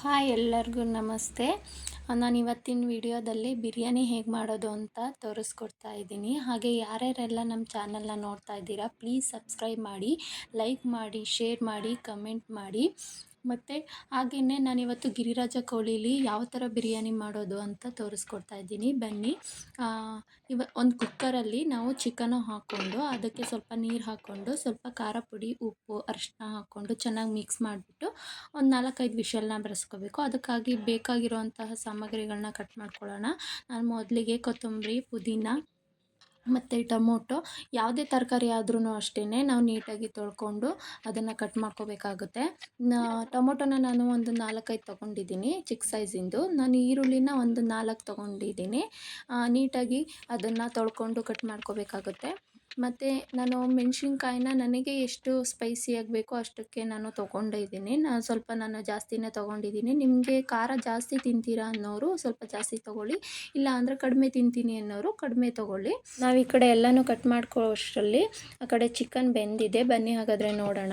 Hi ಎಲ್ಲರಿಗೂ ನಮಸ್ತೆ. ನಾನು ಇವತ್ತಿನ ವಿಡಿಯೋದಲ್ಲಿ ಬಿರಿಯಾನಿ ಹೇಗೆ ಮಾಡೋದು ಅಂತ ತೋರಿಸ್ಕೊಡ್ತಾ ಇದ್ದೀನಿ. ಹಾಗೆ ಯಾರ್ಯಾರೆಲ್ಲ ನಮ್ಮ ಚಾನಲ್ನ ನೋಡ್ತಾ ಇದ್ದೀರಾ, ಪ್ಲೀಸ್ ಸಬ್ಸ್ಕ್ರೈಬ್ ಮಾಡಿ, ಲೈಕ್ ಮಾಡಿ, ಶೇರ್ ಮಾಡಿ, ಕಮೆಂಟ್ ಮಾಡಿ. ಮತ್ತು ಹಾಗೆಯೇ ನಾನಿವತ್ತು ಗಿರಿರಾಜ ಕೋಳಿಲಿ ಯಾವ ಥರ ಬಿರಿಯಾನಿ ಮಾಡೋದು ಅಂತ ತೋರಿಸ್ಕೊಡ್ತಾ ಇದ್ದೀನಿ. ಬನ್ನಿ. ಇವ, ಒಂದು ಕುಕ್ಕರಲ್ಲಿ ನಾವು ಚಿಕನ್ನು ಹಾಕ್ಕೊಂಡು ಅದಕ್ಕೆ ಸ್ವಲ್ಪ ನೀರು ಹಾಕ್ಕೊಂಡು ಸ್ವಲ್ಪ ಖಾರ ಪುಡಿ, ಉಪ್ಪು ಅರಿಶಿನ ಹಾಕ್ಕೊಂಡು ಚೆನ್ನಾಗಿ ಮಿಕ್ಸ್ ಮಾಡಿಬಿಟ್ಟು ಒಂದು ನಾಲ್ಕೈದು ವಿಷಲ್ನ ಬರೆಸ್ಕೋಬೇಕು. ಅದಕ್ಕಾಗಿ ಬೇಕಾಗಿರುವಂತಹ ಸಾಮಗ್ರಿಗಳನ್ನ ಕಟ್ ಮಾಡ್ಕೊಳ್ಳೋಣ. ನಾನು ಮೊದಲಿಗೆ ಕೊತ್ತಂಬರಿ, ಪುದೀನ ಮತ್ತು ಟೊಮೊಟೊ ಯಾವುದೇ ತರಕಾರಿ ಆದ್ರೂ ಅಷ್ಟೇ ನಾವು ನೀಟಾಗಿ ತೊಳ್ಕೊಂಡು ಅದನ್ನು ಕಟ್ ಮಾಡ್ಕೋಬೇಕಾಗುತ್ತೆ. ಟೊಮೊಟೊನ ನಾನು ಒಂದು ನಾಲ್ಕೈದು ತೊಗೊಂಡಿದ್ದೀನಿ ಚಿಕ್ಕ ಸೈಜಿಂದು. ನಾನು ಈರುಳ್ಳಿನ ಒಂದು ನಾಲ್ಕು ತೊಗೊಂಡಿದ್ದೀನಿ. ನೀಟಾಗಿ ಅದನ್ನು ತೊಳ್ಕೊಂಡು ಕಟ್ ಮಾಡ್ಕೋಬೇಕಾಗುತ್ತೆ. ಮತ್ತು ನಾನು ಮೆಣಸಿನ್ಕಾಯಿನ ನನಗೆ ಎಷ್ಟು ಸ್ಪೈಸಿಯಾಗಿ ಬೇಕೋ ಅಷ್ಟಕ್ಕೆ ನಾನು ತೊಗೊಂಡಿದ್ದೀನಿ ನಾನು ಸ್ವಲ್ಪ ನಾನು ಜಾಸ್ತಿನೇ ತೊಗೊಂಡಿದ್ದೀನಿ. ನಿಮಗೆ ಖಾರ ಜಾಸ್ತಿ ತಿಂತೀರಾ ಅನ್ನೋರು ಸ್ವಲ್ಪ ಜಾಸ್ತಿ ತೊಗೊಳ್ಳಿ. ಇಲ್ಲ ಅಂದರೆ ಕಡಿಮೆ ತಿಂತೀನಿ ಅನ್ನೋರು ಕಡಿಮೆ ತೊಗೊಳ್ಳಿ. ನಾವು ಈ ಕಡೆ ಎಲ್ಲನೂ ಕಟ್ ಮಾಡ್ಕೊಳ್ಳೋಷ್ಟರಲ್ಲಿ ಆ ಕಡೆ ಚಿಕನ್ ಬೆಂದಿದೆ. ಬನ್ನಿ ಹಾಗಾದರೆ ನೋಡೋಣ.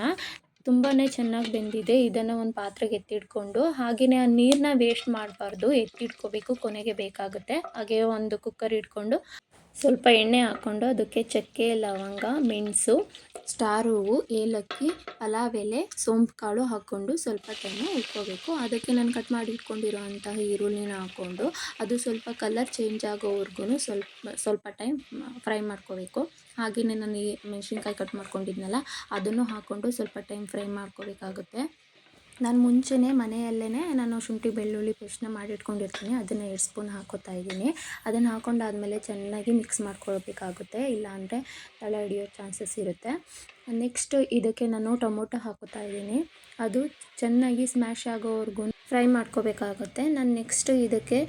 ತುಂಬಾ ಚೆನ್ನಾಗಿ ಬೆಂದಿದೆ. ಇದನ್ನು ಒಂದು ಪಾತ್ರೆಗೆ ಎತ್ತಿಟ್ಕೊಂಡು ಹಾಗೆಯೇ ಆ ನೀರನ್ನ ವೇಸ್ಟ್ ಮಾಡಬಾರ್ದು. ಎತ್ತಿಟ್ಕೋಬೇಕು, ಕೊನೆಗೆ ಬೇಕಾಗುತ್ತೆ. ಹಾಗೆ ಒಂದು ಕುಕ್ಕರ್ ಇಟ್ಕೊಂಡು ಸ್ವಲ್ಪ ಎಣ್ಣೆ ಹಾಕ್ಕೊಂಡು ಅದಕ್ಕೆ ಚಕ್ಕೆ, ಲವಂಗ, ಮೆಣಸು, ಸ್ಟಾರ್ ಹೂವು, ಏಲಕ್ಕಿ ಪಲಾವ್ ಎಲೆ ಸೋಂಪು ಕಾಳು ಹಾಕ್ಕೊಂಡು ಸ್ವಲ್ಪ ಟೈಮು ಉಳ್ಕೋಬೇಕು ಅದಕ್ಕೆ ನಾನು ಕಟ್ ಮಾಡಿ ಇಟ್ಕೊಂಡಿರೋಂತಹ ಈರುಳ್ಳಿನ ಹಾಕ್ಕೊಂಡು ಅದು ಸ್ವಲ್ಪ ಕಲರ್ ಚೇಂಜ್ ಆಗೋವರೆಗೂ ಸ್ವಲ್ಪ ಸ್ವಲ್ಪ ಟೈಮ್ ಫ್ರೈ ಮಾಡ್ಕೋಬೇಕು. ಹಾಗೆಯೇ ನಾನು ಈ ಮೆಣಸಿನ್ಕಾಯಿ ಕಟ್ ಮಾಡ್ಕೊಂಡಿದ್ನಲ್ಲ, ಅದನ್ನು ಹಾಕ್ಕೊಂಡು ಸ್ವಲ್ಪ ಟೈಮ್ ಫ್ರೈ ಮಾಡ್ಕೋಬೇಕಾಗುತ್ತೆ. ನಾನು ಮುಂಚೆನೇ ಮನೆಯಲ್ಲೇ ನಾನು ಶುಂಠಿ, ಬೆಳ್ಳುಳ್ಳಿ ಪೇಸ್ಟ್ನ ಮಾಡಿಟ್ಕೊಂಡಿರ್ತೀನಿ. ಅದನ್ನು ಎರಡು ಸ್ಪೂನ್ ಹಾಕೋತಾ ಇದ್ದೀನಿ. ಅದನ್ನು ಹಾಕೊಂಡಾದಮೇಲೆ ಚೆನ್ನಾಗಿ ಮಿಕ್ಸ್ ಮಾಡ್ಕೊಳ್ಬೇಕಾಗುತ್ತೆ. ಇಲ್ಲಾಂದರೆ ತಳ ಹಿಡಿಯೋ ಚಾನ್ಸಸ್ ಇರುತ್ತೆ. ನೆಕ್ಸ್ಟ್ ಇದಕ್ಕೆ ನಾನು ಟೊಮೊಟೊ ಹಾಕೋತಾ ಇದ್ದೀನಿ. ಅದು ಚೆನ್ನಾಗಿ ಸ್ಮ್ಯಾಶ್ ಆಗೋವರೆಗೂ ಫ್ರೈ ಮಾಡ್ಕೋಬೇಕಾಗುತ್ತೆ. ನಾನು ನೆಕ್ಸ್ಟ್ ಇದಕ್ಕೆ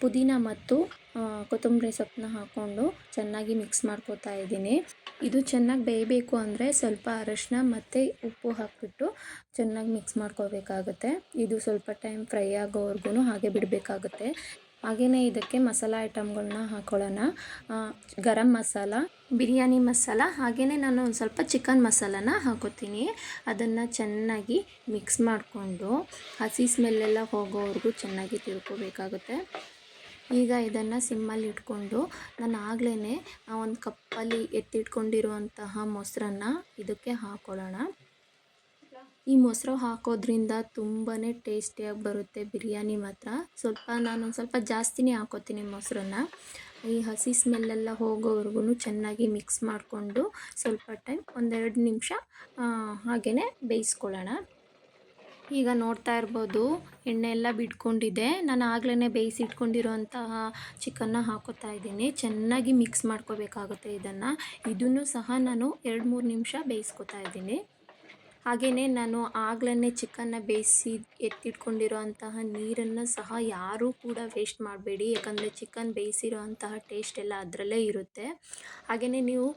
ಪುದೀನ ಮತ್ತು ಕೊತ್ತಂಬರಿ ಸೊಪ್ಪನ್ನ ಹಾಕ್ಕೊಂಡು ಚೆನ್ನಾಗಿ ಮಿಕ್ಸ್ ಮಾಡ್ಕೋತಾ ಇದ್ದೀನಿ. ಇದು ಚೆನ್ನಾಗಿ ಬೇಯಬೇಕು ಅಂದರೆ ಸ್ವಲ್ಪ ಅರಶಿನ ಮತ್ತು ಉಪ್ಪು ಹಾಕಿಬಿಟ್ಟು ಚೆನ್ನಾಗಿ ಮಿಕ್ಸ್ ಮಾಡ್ಕೋಬೇಕಾಗುತ್ತೆ. ಇದು ಸ್ವಲ್ಪ ಟೈಮ್ ಫ್ರೈ ಆಗೋವರೆಗೂ ಹಾಗೆ ಬಿಡಬೇಕಾಗುತ್ತೆ. ಹಾಗೆಯೇ ಇದಕ್ಕೆ ಮಸಾಲ ಐಟಮ್ಗಳನ್ನ ಹಾಕೊಳ್ಳೋಣ. ಗರಂ ಮಸಾಲ, ಬಿರಿಯಾನಿ ಮಸಾಲ ಹಾಗೆಯೇ ನಾನು ಒಂದು ಸ್ವಲ್ಪ ಚಿಕನ್ ಮಸಾಲನ ಹಾಕೋತೀನಿ. ಅದನ್ನು ಚೆನ್ನಾಗಿ ಮಿಕ್ಸ್ ಮಾಡಿಕೊಂಡು ಹಸಿ ಸ್ಮೆಲ್ಲೆಲ್ಲ ಹೋಗೋವರೆಗೂ ಚೆನ್ನಾಗಿ ತಿಳ್ಕೊಬೇಕಾಗುತ್ತೆ ಈಗ ಇದನ್ನು ಸಿಮ್ಮಲ್ಲಿ ಇಟ್ಕೊಂಡು ನಾನು ಆಗಲೇ ಒಂದು ಕಪ್ಪಲ್ಲಿ ಎತ್ತಿಟ್ಕೊಂಡಿರುವಂತಹ ಮೊಸರನ್ನು ಇದಕ್ಕೆ ಹಾಕ್ಕೊಳ್ಳೋಣ ಈ ಮೊಸರು ಹಾಕೋದ್ರಿಂದ ತುಂಬಾ ಟೇಸ್ಟಿಯಾಗಿ ಬರುತ್ತೆ ಬಿರಿಯಾನಿ ಮಾತ್ರ. ಸ್ವಲ್ಪ ನಾನು ಸ್ವಲ್ಪ ಜಾಸ್ತಿನೇ ಹಾಕೋತೀನಿ ಮೊಸರನ್ನ. ಈ ಹಸಿ ಸ್ಮೆಲ್ಲೆಲ್ಲ ಹೋಗೋವರೆಗೂ ಚೆನ್ನಾಗಿ ಮಿಕ್ಸ್ ಮಾಡಿಕೊಂಡು ಸ್ವಲ್ಪ ಟೈಮ್ ಒಂದೆರಡು ನಿಮಿಷ ಹಾಗೆಯೇ ಬೇಯಿಸ್ಕೊಳ್ಳೋಣ. ಈಗ ನೋಡ್ತಾ ಇರ್ಬೋದು ಎಣ್ಣೆ ಎಲ್ಲ ಬಿಟ್ಕೊಂಡಿದೆ. ನಾನು ಆಗಲೇ ಬೇಯಿಸಿಟ್ಕೊಂಡಿರೋಂತಹ ಚಿಕನ್ನ ಹಾಕೋತಾ ಇದ್ದೀನಿ. ಚೆನ್ನಾಗಿ ಮಿಕ್ಸ್ ಮಾಡ್ಕೋಬೇಕಾಗುತ್ತೆ ಇದನ್ನು. ಇದನ್ನು ಸಹ ನಾನು ಎರಡು ಮೂರು ನಿಮಿಷ ಬೇಯಿಸ್ಕೊತಾ ಇದ್ದೀನಿ. ಹಾಗೆಯೇ ನಾನು ಆಗ್ಲೇ ಚಿಕನ್ನ ಬೇಯಿಸಿ ಎತ್ತಿಟ್ಕೊಂಡಿರೋ ಅಂತಹ ನೀರನ್ನು ಸಹ ಯಾರೂ ಕೂಡ ವೇಸ್ಟ್ ಮಾಡಬೇಡಿ. ಯಾಕಂದರೆ ಚಿಕನ್ ಬೇಯಿಸಿರೋ ಅಂತಹ ಟೇಸ್ಟ್ ಎಲ್ಲ ಅದರಲ್ಲೇ ಇರುತ್ತೆ. ಹಾಗೆಯೇ ನೀವು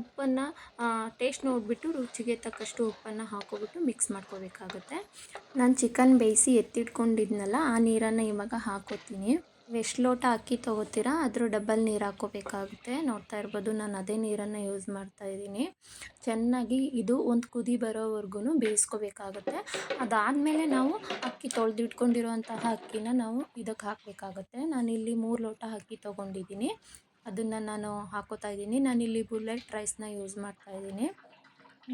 ಉಪ್ಪನ್ನು ಟೇಸ್ಟ್ ನೋಡಿಬಿಟ್ಟು ರುಚಿಗೆ ತಕ್ಕಷ್ಟು ಉಪ್ಪನ್ನು ಹಾಕೋಬಿಟ್ಟು ಮಿಕ್ಸ್ ಮಾಡ್ಕೋಬೇಕಾಗುತ್ತೆ. ನಾನು ಚಿಕನ್ ಬೇಯಿಸಿ ಎತ್ತಿಟ್ಕೊಂಡಿದ್ನಲ್ಲ, ಆ ನೀರನ್ನು ಇವಾಗ ಹಾಕೋತೀನಿ. ಎಷ್ಟು ಲೋಟ ಅಕ್ಕಿ ತೊಗೋತೀರಾ? ಅದ್ರ ಡಬಲ್ ನೀರು ಹಾಕ್ಕೋಬೇಕಾಗುತ್ತೆ ನೋಡ್ತಾ ಇರ್ಬೋದು, ನಾನು ಅದೇ ನೀರನ್ನು ಯೂಸ್ ಮಾಡ್ತಾ ಇದ್ದೀನಿ. ಚೆನ್ನಾಗಿ ಇದು ಒಂದು ಕುದಿ ಬರೋವರೆಗೂ ಬೇಯಿಸ್ಕೋಬೇಕಾಗುತ್ತೆ. ಅದಾದಮೇಲೆ ನಾವು ಅಕ್ಕಿ ತೊಳೆದಿಟ್ಕೊಂಡಿರುವಂತಹ ಅಕ್ಕಿನ ನಾವು ಇದಕ್ಕೆ ಹಾಕಬೇಕಾಗುತ್ತೆ. ನಾನಿಲ್ಲಿ ಮೂರು ಲೋಟ ಅಕ್ಕಿ ತೊಗೊಂಡಿದ್ದೀನಿ. ಅದನ್ನು ನಾನು ಹಾಕೋತಾ ಇದ್ದೀನಿ. ನಾನಿಲ್ಲಿ ಬುಲೆಟ್ ರೈಸ್ನ ಯೂಸ್ ಮಾಡ್ತಾ ಇದ್ದೀನಿ.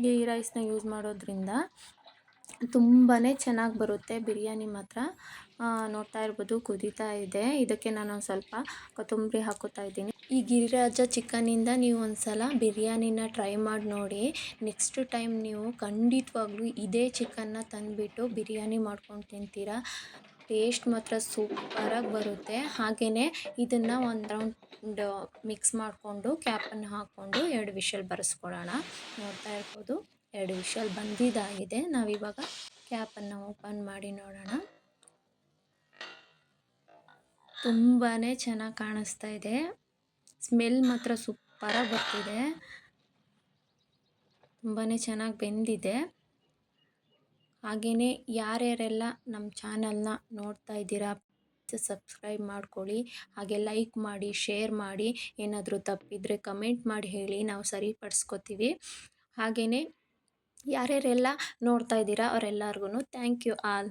ಈ ರೈಸ್ನ ಯೂಸ್ ಮಾಡೋದ್ರಿಂದ ತುಂಬಾ ಚೆನ್ನಾಗಿ ಬರುತ್ತೆ ಬಿರಿಯಾನಿ ಮಾತ್ರ. ನೋಡ್ತಾ ಇರ್ಬೋದು, ಕುದೀತಾ ಇದೆ. ಇದಕ್ಕೆ ನಾನು ಒಂದು ಸ್ವಲ್ಪ ಕೊತ್ತಂಬರಿ ಹಾಕೋತಾ ಇದ್ದೀನಿ. ಈ ಗಿರಿರಾಜ ಚಿಕನಿಂದ ನೀವು ಒಂದು ಸಲ ಬಿರಿಯಾನಿನ ಟ್ರೈ ಮಾಡಿ ನೋಡಿ. ನೆಕ್ಸ್ಟ್ ಟೈಮ್ ನೀವು ಖಂಡಿತವಾಗ್ಲೂ ಇದೇ ಚಿಕನ್ನ ತಂದುಬಿಟ್ಟು ಬಿರಿಯಾನಿ ಮಾಡ್ಕೊಂಡು ತಿಂತೀರಾ. ಟೇಸ್ಟ್ ಮಾತ್ರ ಸೂಪರಾಗಿ ಬರುತ್ತೆ. ಹಾಗೆಯೇ ಇದನ್ನು ಒಂದು ರೌಂಡ್ ಮಿಕ್ಸ್ ಮಾಡಿಕೊಂಡು, ಕ್ಯಾಪನ್ನು ಹಾಕ್ಕೊಂಡು ಎರಡು ವಿಷಲ್ ಬರೆಸ್ಕೊಳ್ಳೋಣ. ನೋಡ್ತಾ ಇರ್ಬೋದು. ಎರಡು ವಿಷಲ್ ಬಂದಿದ್ದಾಗಿದೆ ನಾವಿವಾಗ ಕ್ಯಾಪನ್ನು ಓಪನ್ ಮಾಡಿ ನೋಡೋಣ. ತುಂಬಾ ಚೆನ್ನಾಗಿ ಕಾಣಿಸ್ತಾ ಇದೆ. ಸ್ಮೆಲ್ ಮಾತ್ರ ಸೂಪರಾಗಿ ಬರ್ತಿದೆ. ತುಂಬಾ ಚೆನ್ನಾಗಿ ಬೆಂದಿದೆ. ಹಾಗೆಯೇ ಯಾರ್ಯಾರೆಲ್ಲ ನಮ್ಮ ಚಾನಲ್ನ ನೋಡ್ತಾ ಇದ್ದೀರಾ ಸಬ್ಸ್ಕ್ರೈಬ್ ಮಾಡ್ಕೊಳ್ಳಿ. ಹಾಗೆ ಲೈಕ್ ಮಾಡಿ ಶೇರ್ ಮಾಡಿ. ಏನಾದರೂ ತಪ್ಪಿದರೆ ಕಮೆಂಟ್ ಮಾಡಿ ಹೇಳಿ, ನಾವು ಸರಿಪಡಿಸ್ಕೋತೀವಿ. ಹಾಗೆಯೇ ಯಾರ್ಯಾರೆಲ್ಲ ನೋಡ್ತಾ ಇದ್ದೀರಾ ಅವರೆಲ್ಲರಿಗೂ ಥ್ಯಾಂಕ್ ಯು ಆಲ್